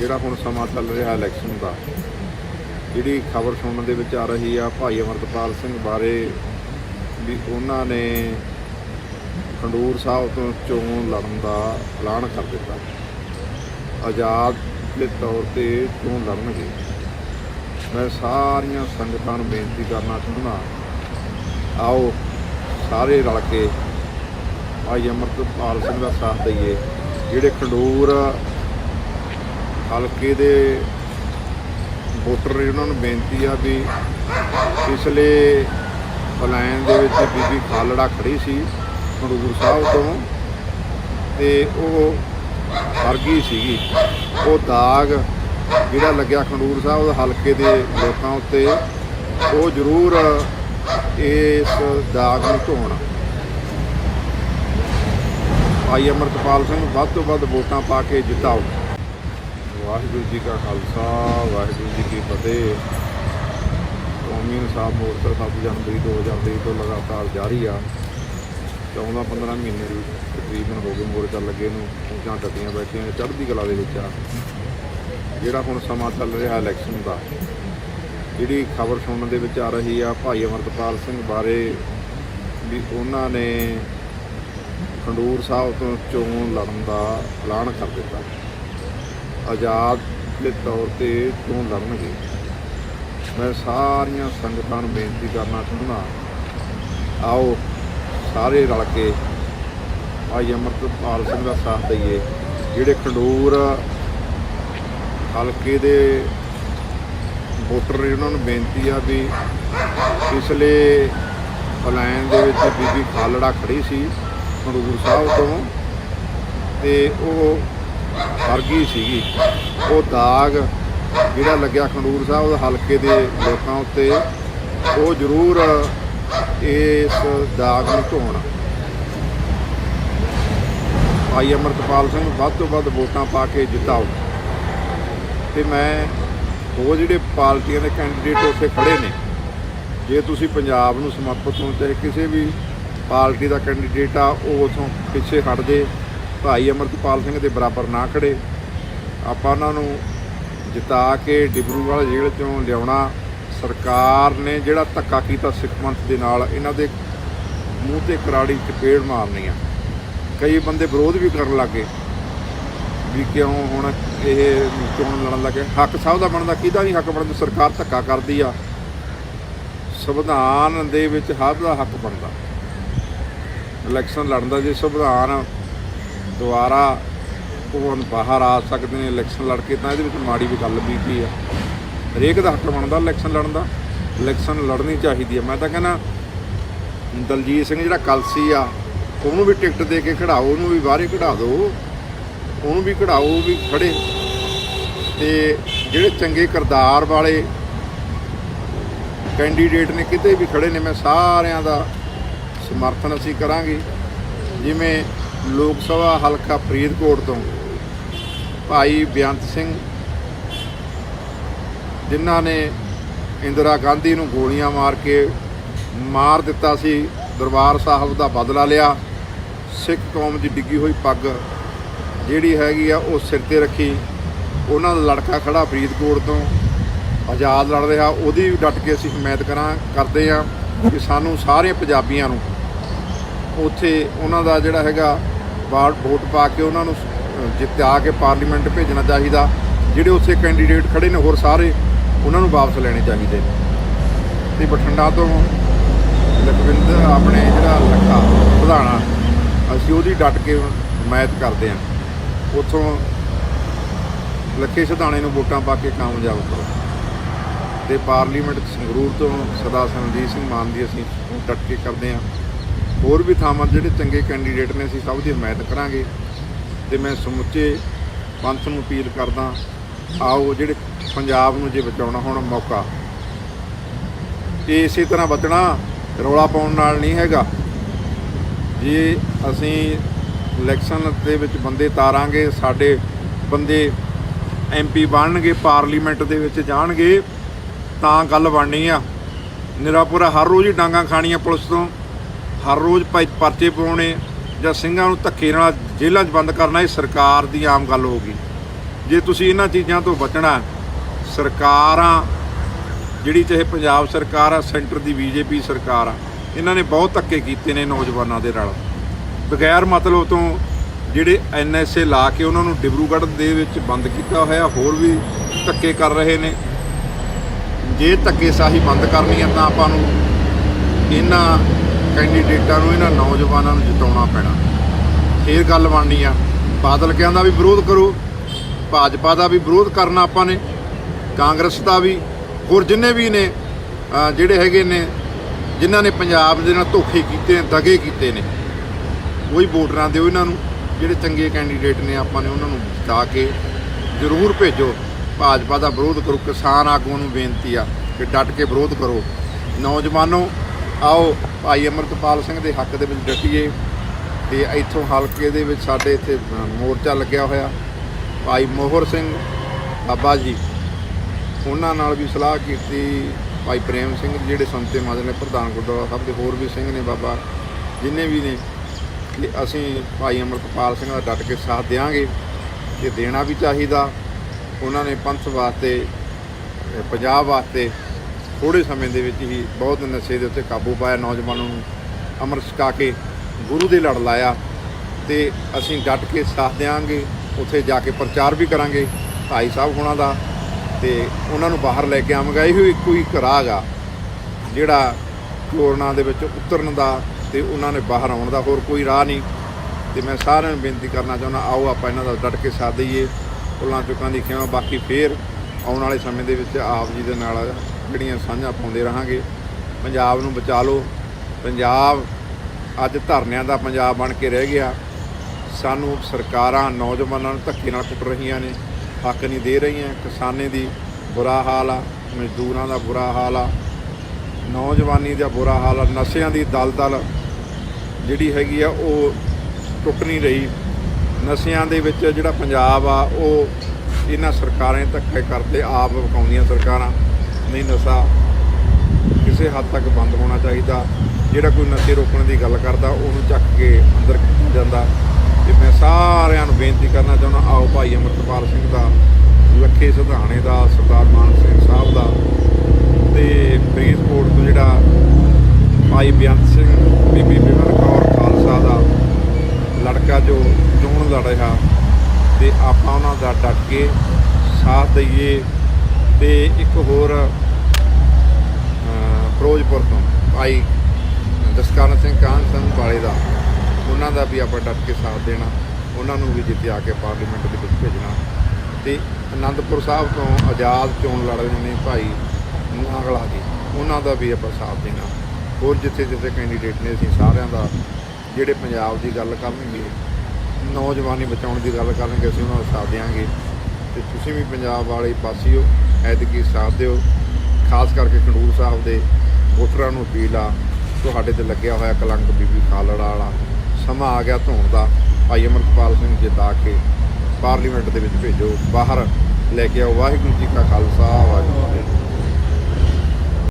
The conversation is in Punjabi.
ਜਿਹੜਾ ਹੁਣ ਸਮਾਂ ਚੱਲ ਰਿਹਾ ਇਲੈਕਸ਼ਨ ਦਾ, ਜਿਹੜੀ ਖਬਰ ਸੁਣਨ ਦੇ ਵਿੱਚ ਆ ਰਹੀ ਆ ਭਾਈ ਅਮਰਤਪਾਲ ਸਿੰਘ ਬਾਰੇ ਵੀ ਉਹਨਾਂ ਨੇ ਖੰਡੂਰ ਸਾਹਿਬ ਤੋਂ ਚੋਣ ਲੜਨ ਦਾ ਐਲਾਨ ਕਰ ਦਿੱਤਾ। ਆਜ਼ਾਦ ਦੇ ਤੌਰ ਤੇ ਚੋਣ ਲੜਨਗੇ। ਮੈਂ ਸਾਰੀਆਂ ਸੰਗਤਾਂ ਨੂੰ ਬੇਨਤੀ ਕਰਨਾ ਚਾਹੁੰਦਾ, ਆਓ ਸਾਰੇ ਰਲ ਕੇ ਭਾਈ ਅਮਰਤਪਾਲ ਸਿੰਘ ਦਾ ਸਾਥ ਦਈਏ, ਜਿਹੜੇ ਖੰਡੂਰ ਹਲਕੇ ਦੇ ਵੋਟਰ ਨੇ ਉਹਨਾਂ ਨੂੰ ਬੇਨਤੀ ਆ ਵੀ ਪਿਛਲੇ ਪਲਾਨ ਦੇ ਵਿੱਚ ਬੀਬੀ ਖਾਲੜਾ ਖੜੀ ਸੀ ਖੰਡੂਰ ਸਾਹਿਬ ਤੋਂ ਤੇ ਉਹ ਵਰਗੀ ਸੀਗੀ। ਉਹ ਦਾਗ ਜਿਹੜਾ ਲੱਗਿਆ ਖੰਡੂਰ ਸਾਹਿਬ ਹਲਕੇ ਦੇ ਲੋਕਾਂ ਉੱਤੇ, ਉਹ ਜ਼ਰੂਰ ਇਸ ਦਾਗ ਨੂੰ ਧੋਣ। ਭਾਈ ਅਮਰਤਪਾਲ ਸਿੰਘ ਵੱਧ ਤੋਂ ਵੱਧ ਵੋਟਾਂ ਪਾ ਕੇ ਜਿਤਾਓ। ਵਾਹਿਗੁਰੂ ਜੀ ਕਾ ਖਾਲਸਾ, ਵਾਹਿਗੁਰੂ ਜੀ ਕੀ ਫਤਿਹ। ਕੌਮੀ ਇਨਸਾਫ ਮੋਰਚਾ 7 ਜਨਵਰੀ 2023 ਤੋਂ ਲਗਾਤਾਰ ਜਾਰੀ ਆ। 14 15 ਮਹੀਨੇ ਦੀ ਤਕਰੀਬਨ ਹੋ ਗਏ ਮੋਰਚਾ ਲੱਗੇ ਨੂੰ ਪਹੁੰਚਾਂ ਟੱਟੀਆਂ ਬੈਠੀਆਂ ਨੇ, ਚੜ੍ਹਦੀ ਕਲਾ ਦੇ ਵਿੱਚ ਆ। ਜਿਹੜਾ ਹੁਣ ਸਮਾਂ ਚੱਲ ਰਿਹਾ ਇਲੈਕਸ਼ਨ ਦਾ, ਜਿਹੜੀ ਖਬਰ ਸੁਣਨ ਦੇ ਵਿੱਚ ਆ ਰਹੀ ਆ ਭਾਈ ਅਮਰਤਪਾਲ ਸਿੰਘ ਬਾਰੇ, ਵੀ ਉਹਨਾਂ ਨੇ ਖੰਡੂਰ ਸਾਹਿਬ ਤੋਂ ਚੋਣ ਲੜਨ ਦਾ ਐਲਾਨ ਕਰ ਦਿੱਤਾ। ਆਜ਼ਾਦ ਦੇ ਤੌਰ ਤੇ ਚੋਣ ਲੜਨਗੇ? ਮੈਂ ਸਾਰੀਆਂ ਸੰਗਤਾਂ ਨੂੰ ਬੇਨਤੀ ਕਰਨਾ ਚਾਹੁੰਦਾ ਆਓ ਸਾਰੇ ਰਲ ਕੇ ਭਾਈ ਅਮਰਤਪਾਲ ਸਿੰਘ ਦਾ ਸਾਥ ਦਈਏ, ਜਿਹੜੇ ਖੰਡੂਰ ਹਲਕੇ ਦੇ ਵੋਟਰ ਨੇ ਉਹਨਾਂ ਨੂੰ ਬੇਨਤੀ ਆ ਵੀ ਪਿਛਲੇ ਪਲਾਨ ਦੇ ਵਿੱਚ ਬੀਬੀ ਖਾਲੜਾ ਖੜੀ ਸੀ ਖੰਡੂਰ ਸਾਹਿਬ ਤੋਂ ਤੇ ਉਹ ਵਰਗੀ ਸੀਗੀ। ਉਹ ਦਾਗ ਜਿਹੜਾ ਲੱਗਿਆ ਖੰਡੂਰ ਸਾਹਿਬ ਹਲਕੇ ਦੇ ਲੋਕਾਂ ਉੱਤੇ, ਉਹ ਜ਼ਰੂਰ ਇਸ ਦਾਗ ਨੂੰ ਧੋਣ ਭਾਈ ਅਮਰਤਪਾਲ ਸਿੰਘ ਵੱਧ ਤੋਂ ਵੱਧ ਵੋਟਾਂ ਪਾ ਕੇ ਜਿਤਾਓ। ਤੇ ਮੈਂ ਉਹ ਜਿਹੜੇ ਪਾਰਟੀਆਂ ਦੇ ਕੈਂਡੀਡੇਟ ਉੱਥੇ ਖੜੇ ਨੇ, ਜੇ ਤੁਸੀਂ ਪੰਜਾਬ ਨੂੰ ਸਮਰਪਿਤ ਹੋ ਚਾਹੇ ਕਿਸੇ ਵੀ ਪਾਰਟੀ ਦਾ ਕੈਂਡੀਡੇਟ ਆ, ਉਹ ਉਥੋਂ ਪਿੱਛੇ ਹਟ ਜੇ। ਭਾਈ ਅਮਰਤਪਾਲ ਸਿੰਘ ਦੇ ਬਰਾਬਰ ਨਾ ਖੜੇ। ਆਪਾਂ ਉਹਨਾਂ ਨੂੰ ਜਿਤਾ ਕੇ ਡਿਬਰੂਗੜ੍ਹ ਜੇਲ੍ਹ ਚੋਂ ਲਿਆਉਣਾ। ਸਰਕਾਰ ਨੇ ਜਿਹੜਾ ਧੱਕਾ ਕੀਤਾ ਸਿੱਖ ਪੰਥ ਦੇ ਨਾਲ, ਇਹਨਾਂ ਦੇ ਮੂੰਹ ਤੇ ਕਰਾੜੀ ਚਪੇੜ ਮਾਰਨੀ ਆ। ਕਈ ਬੰਦੇ ਵਿਰੋਧ ਵੀ ਕਰਨ ਲੱਗੇ ਵੀ ਕਿਉਂ ਹੁਣ ਇਹ ਚੋਣ ਲੜਨ ਲੱਗੇ ਹੱਕ ਸਭ ਦਾ ਬਣਦਾ, ਕਿਹਦਾ ਨਹੀਂ ਹੱਕ ਬਣਦਾ? ਸਰਕਾਰ ਧੱਕਾ ਕਰਦੀ ਆ। ਸੰਵਿਧਾਨ ਦੇ ਵਿੱਚ ਹਰ ਦਾ ਹੱਕ ਬਣਦਾ। ਇਲੈਕਸ਼ਨ ਲੜਨ ਦਾ ਜੇ ਸੰਵਿਧਾਨ ਦੁਆਰਾ ਉਹ ਬਾਹਰ ਆ ਸਕਦੇ ਨੇ ਇਲੈਕਸ਼ਨ ਲੜ ਕੇ, ਤਾਂ ਇਹਦੇ ਵਿੱਚ ਮਾੜੀ ਵੀ ਗੱਲ ਵੀ ਕੀ ਆ। ਹਰੇਕ ਦਾ ਹੱਕ ਬਣਦਾ ਇਲੈਕਸ਼ਨ ਲੜਨ ਦਾ। ਇਲੈਕਸ਼ਨ ਲੜਨੀ ਚਾਹੀਦੀ ਹੈ ਮੈਂ ਤਾਂ ਕਹਿੰਦਾ, ਦਲਜੀਤ ਸਿੰਘ ਜਿਹੜਾ ਕਲਸੀ ਆ, ਉਹਨੂੰ ਵੀ ਟਿਕਟ ਦੇ ਕੇ ਖੜਾਓ, ਉਹਨੂੰ ਵੀ ਬਾਹਰੇ ਖੜਾ ਦਿਓ। ਉਹਨੂੰ ਵੀ ਖੜਾਓ ਵੀ ਖੜੇ। ਤੇ ਜਿਹੜੇ ਚੰਗੇ ਕਿਰਦਾਰ ਵਾਲੇ ਕੈਂਡੀਡੇਟ ਨੇ, ਕਿਤੇ ਵੀ ਖੜੇ ਨੇ, ਮੈਂ ਸਾਰਿਆਂ ਦਾ ਸਮਰਥਨ ਅਸੀਂ ਕਰਾਂਗੇ। ਜਿਵੇਂ ਲੋਕ ਸਭਾ ਹਲਕਾ ਫਰੀਦਕੋਟ ਤੋਂ ਭਾਈ ਬੇਅੰਤ ਸਿੰਘ, ਜਿਨ੍ਹਾਂ ਨੇ ਇੰਦਰਾ ਗਾਂਧੀ ਨੂੰ ਗੋਲੀਆਂ ਮਾਰ ਕੇ ਮਾਰ ਦਿੱਤਾ ਸੀ, ਦਰਬਾਰ ਸਾਹਿਬ ਦਾ ਬਦਲਾ ਲਿਆ। ਸਿੱਖ ਕੌਮ ਦੀ ਡਿੱਗੀ ਹੋਈ ਪੱਗ ਜਿਹੜੀ ਹੈਗੀ ਆ, ਉਹ ਸਿਰ ਤੇ ਰੱਖੀ। ਉਹਨਾਂ ਦਾ ਲੜਕਾ ਖੜਾ ਫਰੀਦਕੋਟ ਤੋਂ। ਆਜ਼ਾਦ ਲੜ ਰਿਹਾ, ਉਹਦੀ ਵੀ ਡਟ ਕੇ ਅਸੀਂ ਹਮਾਇਤ ਕਰਾਂ, ਕਰਦੇ ਆ ਕਿ ਸਾਨੂੰ ਸਾਰੇ ਪੰਜਾਬੀਆਂ ਨੂੰ ਉੱਥੇ ਉਹਨਾਂ ਦਾ ਜਿਹੜਾ ਹੈਗਾ ਵੋਟ ਪਾ ਕੇ ਉਹਨਾਂ ਨੂੰ ਅਹ, ਜਿੱਤਿਆ ਕੇ ਪਾਰਲੀਮੈਂਟ ਭੇਜਣਾ ਚਾਹੀਦਾ। ਜਿਹੜੇ ਉੱਥੇ ਕੈਂਡੀਡੇਟ ਖੜੇ ਨੇ ਹੋਰ ਸਾਰੇ ਉਹਨਾਂ ਨੂੰ ਵਾਪਸ ਲੈਣੇ ਚਾਹੀਦੇ ਨੇ। ਤੇ ਬਠਿੰਡਾ ਤੋਂ ਲਖਵਿੰਦਰ ਆਪਣੇ ਜਿਹੜਾ ਲੱਖਾ ਪ੍ਰਧਾਨਾ ਅਸੀਂ ਉਹਦੀ ਡਟ ਕੇ ਹਮਾਇਤ ਕਰਦੇ ਹਾਂ। ਉੱਥੋਂ ਲੱਖੇ ਸਿਧਾਣੇ ਨੂੰ ਵੋਟਾਂ ਪਾ ਕੇ ਕਾਮਯਾਬ ਕਰੋ। ਤੇ ਪਾਰਲੀਮੈਂਟ ਸੰਗਰੂਰ ਤੋਂ ਸਦਾ ਸੰਜੀਤ ਸਿੰਘ ਮਾਨ ਦੀ ਅਸੀਂ ਡਟ ਕੇ ਕਰਦੇ ਹਾਂ। ਹੋਰ ਵੀ ਥਾਵਾਂ ਜਿਹੜੇ ਚੰਗੇ ਕੈਂਡੀਡੇਟ ਨੇ, ਅਸੀਂ ਸਭ ਦੀ ਹਮਾਇਤ ਕਰਾਂਗੇ। ਤੇ ਮੈਂ ਸਮੁੱਚੇ ਪੰਥ ਨੂੰ ਅਪੀਲ ਕਰਦਾ, ਆਓ ਜਿਹੜੇ ਪੰਜਾਬ ਨੂੰ ਜੇ ਬਚਾਉਣਾ ਹੁਣ ਮੌਕਾ, ਇਹ ਇਸੇ ਤਰ੍ਹਾਂ ਬਚਣਾ ਰੌਲਾ ਪਾਉਣ ਨਾਲ ਨਹੀਂ ਹੈਗਾ। ਜੇ ਅਸੀਂ ਇਲੈਕਸ਼ਨ ਦੇ ਵਿੱਚ ਬੰਦੇ ਤਾਰਾਂਗੇ, ਸਾਡੇ ਬੰਦੇ ਐਮਪੀ ਬਣਨਗੇ, ਪਾਰਲੀਮੈਂਟ ਦੇ ਵਿੱਚ ਜਾਣਗੇ, ਤਾਂ ਗੱਲ ਬਣਨੀ ਆ। ਨਿਰਾਪੁਰਾ ਹਰ ਰੋਜ਼ ਹੀ ਡਾਂਗਾ ਖਾਣੀਆਂ ਪੁਲਿਸ ਤੋਂ। ਹਰ ਰੋਜ਼ ਭਾਈ ਪਰਚੇ ਪਾਉਣੇ ਜਾਂ ਸਿੰਘਾਂ ਨੂੰ ਧੱਕੇ ਨਾਲ ਜੇਲ੍ਹਾਂ 'ਚ ਬੰਦ ਕਰਨਾ, ਇਹ ਸਰਕਾਰ ਦੀ ਆਮ ਗੱਲ ਹੋ ਗਈ। ਜੇ ਤੁਸੀਂ ਇਹਨਾਂ ਚੀਜ਼ਾਂ ਤੋਂ ਬਚਣਾ, ਸਰਕਾਰਾਂ, ਜਿਹੜੀ ਚਾਹੇ ਪੰਜਾਬ ਸਰਕਾਰ ਆ, ਸੈਂਟਰ ਦੀ ਬੀਜੇਪੀ ਸਰਕਾਰ ਆ, ਇਹਨਾਂ ਨੇ ਬਹੁਤ ਧੱਕੇ ਕੀਤੇ ਨੇ ਨੌਜਵਾਨਾਂ ਦੇ ਨਾਲ। ਬਗੈਰ ਮਤਲਬ ਤੋਂ ਜਿਹੜੇ ਐਨਐਸਏ ਲਾ ਕੇ ਉਹਨਾਂ ਨੂੰ ਡਿਬਰੂਗੜ੍ਹ ਦੇ ਵਿੱਚ ਬੰਦ ਕੀਤਾ ਹੋਇਆ, ਹੋਰ ਵੀ ਧੱਕੇ ਕਰ ਰਹੇ ਨੇ। ਜੇ ਧੱਕੇ ਸਾਹੀ ਬੰਦ ਕਰਨੀ ਹੈ ਤਾਂ ਆਪਾਂ ਨੂੰ ਇਹਨਾਂ ਕੈਂਡੀਡੇਟਾਂ ਨੂੰ ਇਹਨਾਂ ਨੌਜਵਾਨਾਂ ਨੂੰ ਜਿਤਾਉਣਾ ਪੈਣਾ। ਫੇਰ ਗੱਲ ਬਣਨੀ ਆ। ਬਾਦਲ ਕਹਿੰਦਾ ਵੀ ਵਿਰੋਧ ਕਰੋ, ਭਾਜਪਾ ਦਾ ਵੀ ਵਿਰੋਧ ਕਰਨਾ ਆਪਾਂ ਨੇ, ਕਾਂਗਰਸ ਦਾ ਵੀ, ਹੋਰ ਜਿੰਨੇ ਵੀ ਨੇ ਜਿਹੜੇ ਹੈਗੇ ਨੇ, ਜਿਨ੍ਹਾਂ ਨੇ ਪੰਜਾਬ ਦੇ ਨਾਲ ਧੋਖੇ ਕੀਤੇ ਨੇ ਦਗੇ ਕੀਤੇ ਨੇ, ਉਹੀ ਵੋਟਰਾਂ ਦਿਓ ਇਹਨਾਂ ਨੂੰ। ਜਿਹੜੇ ਚੰਗੇ ਕੈਂਡੀਡੇਟ ਨੇ ਆਪਾਂ ਨੇ, ਉਹਨਾਂ ਨੂੰ ਜਿਤਾ ਕੇ ਜ਼ਰੂਰ ਭੇਜੋ। ਭਾਜਪਾ ਦਾ ਵਿਰੋਧ ਕਰੋ, ਕਿਸਾਨ ਆਗੂਆਂ ਨੂੰ ਬੇਨਤੀ ਆ ਕਿ ਡਟ ਕੇ ਵਿਰੋਧ ਕਰੋ। ਨੌਜਵਾਨੋ ਆਓ ਭਾਈ ਅਮਰਤਪਾਲ ਸਿੰਘ ਦੇ ਹੱਕ ਦੇ ਵਿੱਚ ਡਟੀਏ ਤੇ ਇੱਥੋਂ ਹਲਕੇ ਦੇ ਵਿੱਚ ਸਾਡੇ ਇੱਥੇ ਮੋਰਚਾ ਲੱਗਿਆ ਹੋਇਆ। ਭਾਈ ਮੋਹਰ ਸਿੰਘ ਬਾਬਾ ਜੀ, ਉਹਨਾਂ ਨਾਲ ਵੀ ਸਲਾਹ ਕੀਤੀ। ਭਾਈ ਪ੍ਰੇਮ ਸਿੰਘ ਜਿਹੜੇ ਸੰਤੇ ਮਾਜਰ ਨੇ, ਪ੍ਰਧਾਨ ਗੁਰਦੁਆਰਾ ਸਾਹਿਬ ਦੇ ਹੋਰ ਵੀ ਸਿੰਘ ਨੇ ਬਾਬਾ, ਜਿੰਨੇ ਵੀ ਨੇ ਕਿ ਅਸੀਂ ਭਾਈ ਅਮਰਤਪਾਲ ਸਿੰਘ ਦਾ ਡਟ ਕੇ ਸਾਥ ਦੇਵਾਂਗੇ ਤੇ ਦੇਣਾ ਵੀ ਚਾਹੀਦਾ। ਉਹਨਾਂ ਨੇ ਪੰਥ ਵਾਸਤੇ ਪੰਜਾਬ ਵਾਸਤੇ ਥੋੜੇ ਸਮੇਂ ਦੇ ਵਿੱਚ ਹੀ ਬਹੁਤ ਨਸ਼ੇ ਦੇ ਉੱਤੇ ਕਾਬੂ ਪਾਇਆ ਨੌਜਵਾਨਾਂ ਨੂੰ, ਅਮਰ ਛਕਾ ਕੇ ਗੁਰੂ ਦੇ ਲੜ ਲਾਇਆ ਤੇ ਅਸੀਂ ਡਟ ਕੇ ਸਾਥ ਦੇਵਾਂਗੇ ਉੱਥੇ ਜਾ ਕੇ ਪ੍ਰਚਾਰ ਵੀ ਕਰਾਂਗੇ ਭਾਈ ਸਾਹਿਬ ਹੋਣਾ ਦਾ ਤੇ ਉਹਨਾਂ ਨੂੰ ਬਾਹਰ ਲੈ ਕੇ ਆਵਾਂਗਾ। ਇਹੋ ਇੱਕੋ ਹੀ ਰਾਹ ਗਾ ਜਿਹੜਾ ਚੋਰਨਾ ਦੇ ਵਿੱਚ ਉਤਰਨ ਦਾ ਤੇ ਉਹਨਾਂ ਨੇ ਬਾਹਰ ਆਉਣ ਦਾ, ਹੋਰ ਕੋਈ ਰਾਹ ਨਹੀਂ। ਤੇ ਮੈਂ ਸਾਰਿਆਂ ਨੂੰ ਬੇਨਤੀ ਕਰਨਾ ਚਾਹੁੰਦਾ, ਆਓ ਆਪਾਂ ਇਹਨਾਂ ਦਾ ਡਟ ਕੇ ਸਾਥ ਦਈਏ। ਭੁੱਲਾਂ ਚੁੱਕਾਂ ਦੀ ਖਿਮਾ ਬਾਕੀ ਫੇਰ ਆਉਣ ਵਾਲੇ ਸਮੇਂ ਦੇ ਵਿੱਚ ਆਪ ਜੀ ਦੇ ਨਾਲ ਜਿਹੜੀਆਂ ਸਾਂਝਾਂ ਪਾਉਂਦੇ ਰਹਾਂਗੇ। ਪੰਜਾਬ ਨੂੰ ਬਚਾ ਲਓ। ਪੰਜਾਬ ਅੱਜ ਧਰਨਿਆਂ ਦਾ ਪੰਜਾਬ ਬਣ ਕੇ ਰਹਿ ਗਿਆ। ਸਾਨੂੰ ਸਰਕਾਰਾਂ, ਨੌਜਵਾਨਾਂ ਨੂੰ ਧੱਕੇ ਨਾਲ ਕੁੱਟ ਰਹੀਆਂ ਨੇ। ਹੱਕ ਨਹੀਂ ਦੇ ਰਹੀਆਂ। ਕਿਸਾਨੇ ਦੀ ਬੁਰਾ ਹਾਲ ਆ, ਮਜ਼ਦੂਰਾਂ ਦਾ ਬੁਰਾ ਹਾਲ ਆ, ਨੌਜਵਾਨੀ ਦਾ ਬੁਰਾ ਹਾਲ ਆ, ਨਸ਼ਿਆਂ ਦੀ ਦਲਦਲ ਜਿਹੜੀ ਹੈਗੀ ਆ, ਉਹ ਟੁੱਟ ਨਹੀਂ ਰਹੀ। ਨਸ਼ਿਆਂ ਦੇ ਵਿੱਚ ਜਿਹੜਾ ਪੰਜਾਬ ਆ, ਉਹ ਇਹਨਾਂ ਸਰਕਾਰਾਂ ਧੱਕੇ ਕਰਦੇ, ਆਪ ਵਕਾਉਂਦੀਆਂ ਸਰਕਾਰਾਂ। ਨਹੀਂ ਨਸ਼ਾ ਕਿਸੇ ਹੱਦ ਤੱਕ ਬੰਦ ਹੋਣਾ ਚਾਹੀਦਾ। ਜਿਹੜਾ ਕੋਈ ਨਸ਼ੇ ਰੋਕਣ ਦੀ ਗੱਲ ਕਰਦਾ, ਉਹਨੂੰ ਚੱਕ ਕੇ ਅੰਦਰ ਜਾਂਦਾ। ਤੇ ਮੈਂ ਸਾਰਿਆਂ ਨੂੰ ਬੇਨਤੀ ਕਰਨਾ ਚਾਹੁੰਦਾ, ਆਓ ਭਾਈ ਅਮਰਤਪਾਲ ਸਿੰਘ ਦਾ, ਲੱਖੇ ਸਿਧਾਣੇ ਦਾ, ਸਰਦਾਰ ਮਾਨ ਸਿੰਘ ਸਾਹਿਬ ਦਾ, ਤੇ ਫਰੀਦਕੋਟ ਤੋਂ ਜਿਹੜਾ ਭਾਈ ਬੇਅੰਤ ਸਿੰਘ, ਬੀਬੀ ਬਿਮਲ ਕੌਰ ਖਾਲਸਾ ਦਾ ਲੜਕਾ ਜੋ ਚੋਣ ਲੜ ਰਿਹਾ, ਤੇ ਆਪਾਂ ਉਹਨਾਂ ਦਾ ਡਟ ਕੇ ਸਾਥ ਦਈਏ। ਤੇ ਇੱਕ ਹੋਰ ਫਿਰੋਜ਼ਪੁਰ ਤੋਂ ਭਾਈ ਦਸਕਰਨ ਸਿੰਘ ਕਾਨ ਸਿੰਘ ਵਾਲੇ ਦਾ, ਉਹਨਾਂ ਦਾ ਵੀ ਆਪਾਂ ਡਟ ਕੇ ਸਾਥ ਦੇਣਾ, ਉਹਨਾਂ ਨੂੰ ਵੀ ਜਿੱਤਿਆ ਕੇ ਪਾਰਲੀਮੈਂਟ ਦੇ ਵਿੱਚ ਭੇਜਣਾ। ਤੇ ਅਨੰਦਪੁਰ ਸਾਹਿਬ ਤੋਂ ਆਜ਼ਾਦ ਚੋਣ ਲੜ ਰਹੇ ਨੇ ਭਾਈ ਨਾਗਲਾ ਜੀ, ਉਹਨਾਂ ਦਾ ਵੀ ਆਪਾਂ ਸਾਥ ਦੇਣਾ। ਹੋਰ ਜਿੱਥੇ ਜਿੱਥੇ ਕੈਂਡੀਡੇਟ ਨੇ ਅਸੀਂ ਸਾਰਿਆਂ ਦਾ, ਜਿਹੜੇ ਪੰਜਾਬ ਦੀ ਗੱਲ ਕਰਨਗੇ, ਨੌਜਵਾਨੀ ਬਚਾਉਣ ਦੀ ਗੱਲ ਕਰਨਗੇ, ਅਸੀਂ ਉਹਨਾਂ ਦਾ ਸਾਥ ਦੇਵਾਂਗੇ ਤੇ ਤੁਸੀਂ ਵੀ ਪੰਜਾਬ ਵਾਲੇ ਪਾਸਿਓ ਐਤਕੀ ਸਾਥ ਦਿਓ। ਖਾਸ ਕਰਕੇ ਖੰਡੂਰ ਸਾਹਿਬ ਦੇ ਵੋਟਰਾਂ ਨੂੰ ਅਪੀਲ ਆ, ਤੁਹਾਡੇ ਤੇ ਲੱਗਿਆ ਹੋਇਆ ਕਲੰਕ ਬੀਬੀ ਖਾਲੜਾ ਵਾਲਾ। ਸਮਾਂ ਆ ਗਿਆ ਧੋਣ ਦਾ। ਭਾਈ ਅਮਰਪਾਲ ਸਿੰਘ ਜਿਤਾ ਕੇ ਪਾਰਲੀਮੈਂਟ ਦੇ ਵਿੱਚ ਭੇਜੋ। ਬਾਹਰ ਲੈ ਕੇ ਆਓ। ਵਾਹਿਗੁਰੂ ਜੀ ਕਾ ਖਾਲਸਾ, ਵਾਹਿਗੁਰੂ ਜੀ